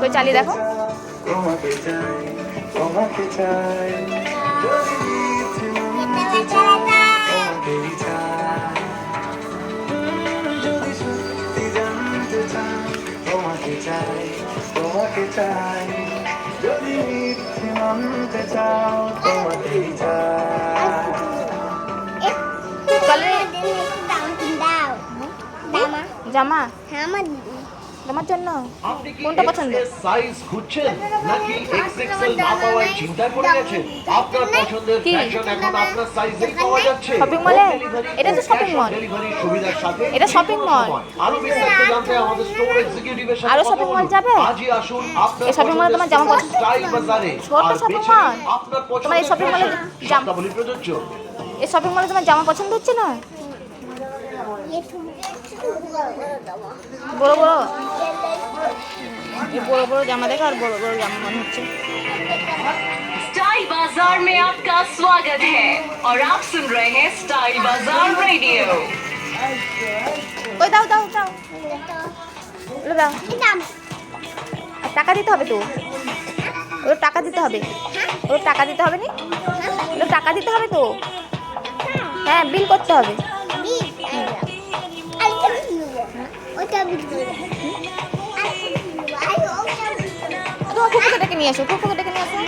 তো চালিয়ে দেখো। তোমাকে চাই তোমাকে চাই যদি মিথ্যে মানতে তোমাকে চাই তোমাকে চাও দাও দামা জামা। জামার জন্য কোনটা পছন্দ? সাইজ খুঁজছেন নাকি না পাওয়ার চিন্তা করে গেছেন আপনার পছন্দের ফ্যাশন এখন আপনার সাইজেই পাওয়া যাচ্ছে? Home delivery এটা তো on mall। delivery সুবিধার সাথে এটা shopping mall। আরও বিস্তারিত জানতে আমাদের স্টোর এক্সিকিউটিভের সাথে আরও mall বলুন। যাবে? আজই আসুন আপনার এই shopping mall-এ তোমার জামা পছন্দ? স্টাইল বাজারে ছোট বেছে নিন আপনার তোমার এই shopping mall-এ fashion। প্রযোজ্য এই শপিং মলে তোমার জামা পছন্দ হচ্ছে না বড় বড় এই বড় বড় জামা দেখো আর বড় বড় জামা মনে হচ্ছে स्टाइल बाजार में आपका स्वागत है और आप सुन रहे हैं स्टाइल बाजार रेडियो ওই দাও দাও দাও ওগুলো দাও দাম আর টাকা দিতে হবে তো ওর টাকা দিতে হবে ওর টাকা দিতে হবে নি ওর টাকা দিতে হবে তো হ্যাঁ বিল করতে হবে ওটা বিক্রি তোমার ফুপুকে ডেকে নিয়ে আসো ফুপুকে ডেকে নিয়ে আসো